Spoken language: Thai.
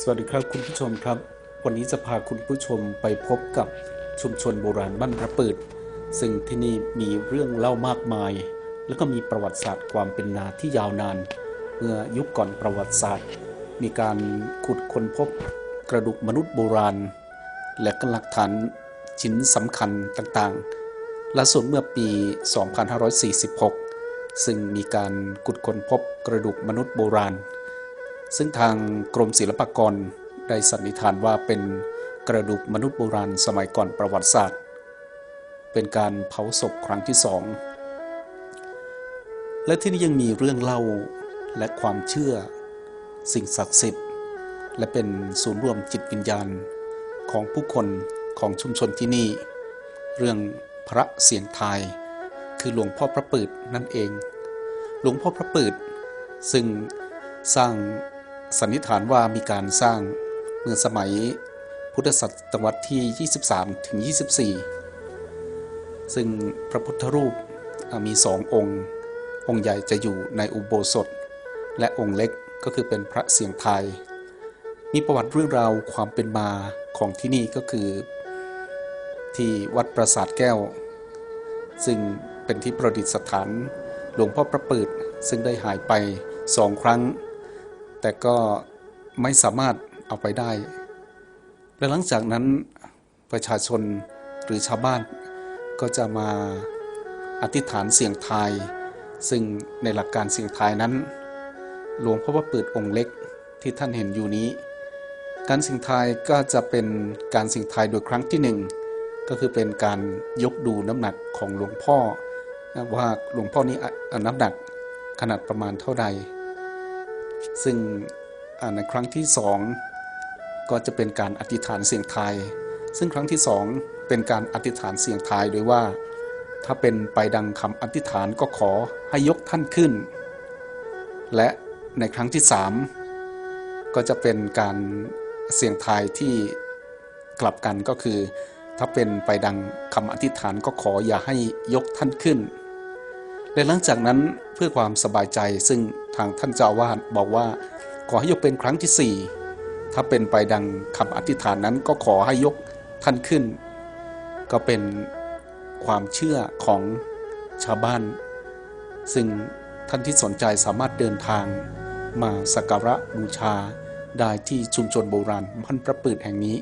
สวัสดีครับคุณผู้ชมครับ วันนี้จะพาคุณผู้ชมไปพบกับชุมชนโบราณบ้านพระปืดซึ่งที่นี่มีเรื่องเล่ามากมาย แล้วก็มีประวัติศาสตร์ความเป็นนาที่ยาวนาน เมื่อยุคก่อนประวัติศาสตร์ มีการขุดค้นพบกระดูกมนุษย์โบราณ และก็หลักฐานชิ้นสำคัญต่างๆล่าสุดเมื่อปี 2546 ซึ่งมีการขุดค้นพบกระดูกมนุษย์โบราณ ซึ่งทางกรมศิลปากรได้สันนิษฐานว่าเป็นกระดูกมนุษย์โบราณสมัยก่อนประวัติศาสตร์ เป็นการเผาศพครั้งที่สองและที่นี่ยังมีเรื่องเล่าและความเชื่อ สิ่งศักดิ์สิทธิ์ และเป็นศูนย์รวมจิตวิญญาณของผู้คนของชุมชนที่นี่ เรื่องพระเสียงไทยคือหลวงพ่อพระปืดนั่นเอง หลวงพ่อพระปืดซึ่งสร้าง สันนิษฐานว่ามีการสร้างเมื่อสมัยพุทธศตวรรษที่ 23 ถึง 24 ซึ่งพระพุทธรูปมีสององค์ องค์ใหญ่จะอยู่ในอุโบสถ และองค์เล็กก็คือเป็นพระเสียงไทย มีประวัติเรื่องราวความเป็นมาของที่นี่ก็คือ ที่วัดปราสาทแก้ว ซึ่งเป็นที่ประดิษฐานหลวงพ่อพระปืดซึ่งได้หายไปสองครั้ง แต่ก็ไม่สามารถเอาไปได้ และหลังจากนั้นประชาชนหรือชาวบ้านก็จะมาอธิษฐานเสียงทาย ซึ่งในหลักการเสียงทายนั้น หลวงพ่อพระปืดองค์เล็กที่ท่านเห็นอยู่นี้ การเสียงทายก็จะเป็นการเสียงทายโดยครั้งที่หนึ่งก็คือเป็นการยกดูน้ำหนักของหลวงพ่อว่าหลวงพ่อนี้น้ำหนักขนาดประมาณเท่าใด ซึ่งในครั้งที่สองก็จะเป็นการอธิษฐานเสียงไทย ซึ่งครั้งที่สองเป็นการอธิษฐานเสียงไทยโดยว่า ถ้าเป็นไปดังคำอธิษฐานก็ขอให้ยกท่านขึ้น และในครั้งที่สามก็จะเป็นการเสียงทายที่กลับกันก็คือ ถ้าเป็นไปดังคำอธิษฐานก็ขออย่าให้ยกท่านขึ้น และหลังจากนั้นเพื่อความสบายใจซึ่งทางท่านเจ้าวาสบอกว่า ขอให้ยกเป็นครั้งที่สี่ถ้าเป็นไปดังคำอธิษฐานนั้นก็ขอให้ยกท่านขึ้น ก็เป็นความเชื่อของชาวบ้าน ซึ่งท่านที่สนใจสามารถเดินทางมาสักการะบูชาได้ที่ชุมชนโบราณพันพระปืดแห่งนี้